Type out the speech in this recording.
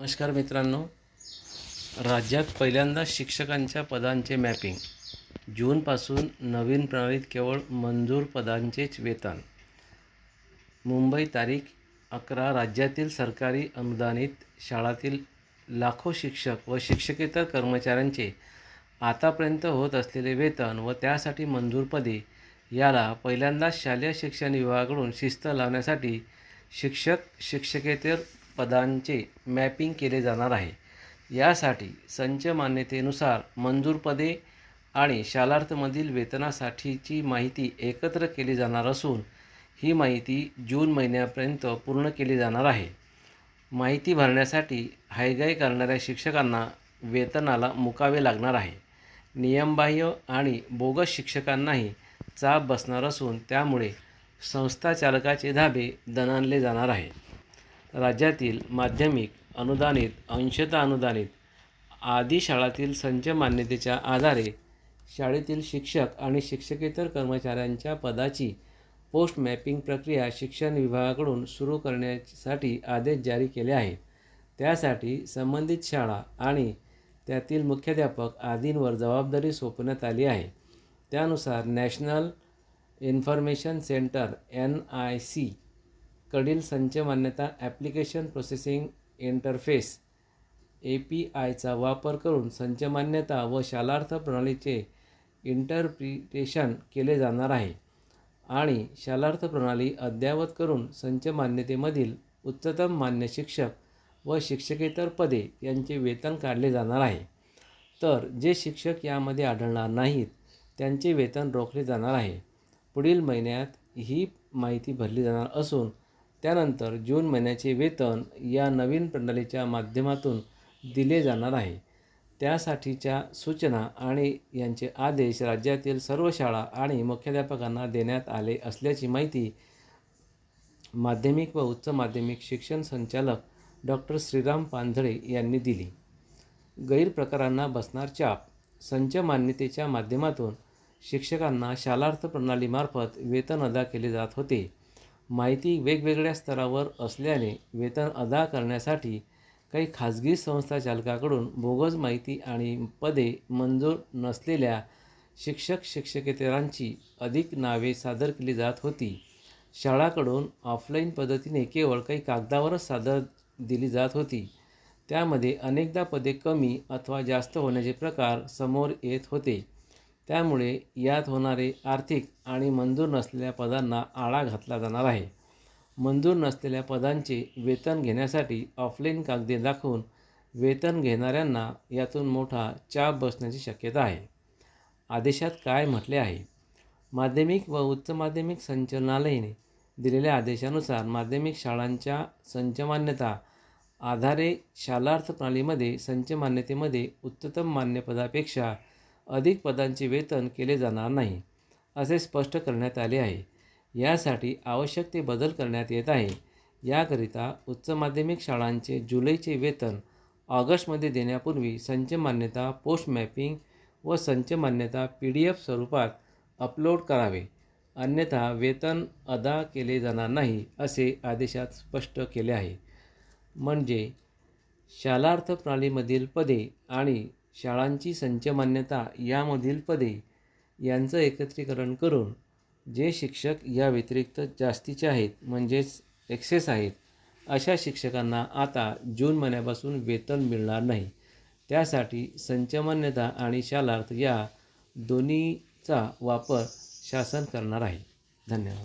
नमस्कार मित्रांनो. राज्यात पहिल्यांदा शिक्षकांच्या पदांचे मॅपिंग. जूनपासून नवीन प्रणालीत केवळ मंजूर पदांचेच वेतन. मुंबई तारीख अकरा राज्यातील सरकारी अनुदानित शाळातील लाखो शिक्षक व शिक्षकेतर कर्मचाऱ्यांचे आतापर्यंत होत असलेले वेतन व त्यासाठी मंजूर पदे याला पहिल्यांदाच शालेय शिक्षण विभागाकडून शिस्त लावण्यासाठी शिक्षक शिक्षकेतर पदांचे मॅपिंग केले जाणार आहे. यासाठी संच मान्यतेनुसार मंजूर पदे आणि शालार्थमधील वेतनासाठीची माहिती एकत्र केली जाणार असून ही माहिती जून महिन्यापर्यंत पूर्ण केली जाणार आहे. माहिती भरण्यासाठी हायगाई करणाऱ्या शिक्षकांना वेतनाला मुकावे लागणार आहे. नियमबाह्य आणि बोगस शिक्षकांनाही चाप बसणार असून त्यामुळे संस्थाचालकाचे धाबे दणाणले जाणार आहे. राज्यातील माध्यमिक अनुदानित अंशतः अनुदानित आदी शाळातील संच मान्यतेच्या आधारे शाळेतील शिक्षक आणि शिक्षकेतर कर्मचाऱ्यांच्या पदाची पोस्ट मॅपिंग प्रक्रिया शिक्षण विभागाकडून सुरू करण्यासाठी आदेश जारी केले आहेत. त्यासाठी संबंधित शाळा आणि त्यातील मुख्याध्यापक आदींवर जबाबदारी सोपवण्यात आली आहे. त्यानुसार national information centre N I C कडील संच मान्यता application processing interface A P आयचा वापर करून संच मान्यता व शालार्थ प्रणालीचे इंटरप्रिटेशन केले जाणार आहे आणि शालार्थ प्रणाली अद्ययावत करून संच मान्यतेमधील उच्चतम मान्य शिक्षक व शिक्षकेतर पदे यांचे वेतन काढले जाणार आहे. तर जे शिक्षक यामध्ये आढळणार नाहीत त्यांचे वेतन रोखले जाणार आहे. पुढील महिन्यात ही माहिती भरली जाणार असून त्यानंतर जून महिन्याचे वेतन या नवीन प्रणालीच्या माध्यमातून दिले जाणार आहे. त्यासाठीच्या सूचना आणि यांचे आदेश राज्यातील सर्व शाळा आणि मुख्याध्यापकांना देण्यात आले असल्याची माहिती माध्यमिक व उच्च माध्यमिक शिक्षण संचालक डॉक्टर श्रीराम पांझळे यांनी दिली. गैरप्रकारांना बसणार चाप संच मान्यतेच्या माध्यमातून शिक्षकांना शालार्थ प्रणालीमार्फत वेतन अदा केले जात होते. माहिती वेगवेगळ्या स्तरावर असल्याने वेतन अदा करण्यासाठी काही खाजगी संस्था चालकाकडून बोगस माहिती आणि पदे मंजूर नसलेल्या शिक्षक शिक्षकेतरांची अधिक नावे सादर केली जात होती. शाळाकडून ऑफलाईन पद्धतीने केवळ काही कागदावरच सादर दिली जात होती. त्यामध्ये अनेकदा पदे कमी अथवा जास्त होण्याचे प्रकार समोर येत होते. त्यामुळे यात होणारे आर्थिक आणि मंजूर नसलेल्या पदांना आळा घातला जाणार आहे. मंजूर नसलेल्या पदांचे वेतन घेण्यासाठी ऑफलाईन कागदे दाखवून वेतन घेणाऱ्यांना यातून मोठा चाप बसण्याची शक्यता आहे. आदेशात काय म्हटले आहे? माध्यमिक व उच्च माध्यमिक संचालनालयाने दिलेल्या आदेशानुसार माध्यमिक शाळांच्या संचमान्यता आधारे शालार्थ प्रणालीमध्ये संचमान्यतेमध्ये उच्चतम मान्यपदापेक्षा पदापेक्षा अधिक पदांचे वेतन केले जाणार नाही असे स्पष्ट करण्यात आले आहे. यासाठी आवश्यक ते बदल करण्यात येत आहे. याकरिता उच्च माध्यमिक शाळांचे जुलैचे वेतन ऑगस्टमध्ये देण्यापूर्वी संच मान्यता पोस्ट मॅपिंग व संच मान्यता पी डी एफ स्वरूपात अपलोड करावे. अन्यथा वेतन अदा केले जाणार नाही असे आदेशात स्पष्ट केले आहे. म्हणजे शालार्थ प्रणालीमधील पदे आणि शाळांची संच मान्यता यामधील पदे यांचं एकत्रीकरण करून जे शिक्षक या व्यतिरिक्त जास्तीचे आहेत म्हणजेच एक्सेस आहेत अशा शिक्षकांना आता जून महिन्यापासून वेतन मिळणार नाही. त्यासाठी संचमान्यता आणि शालार्थ या दोन्हीचा वापर शासन करणार आहे. धन्यवाद.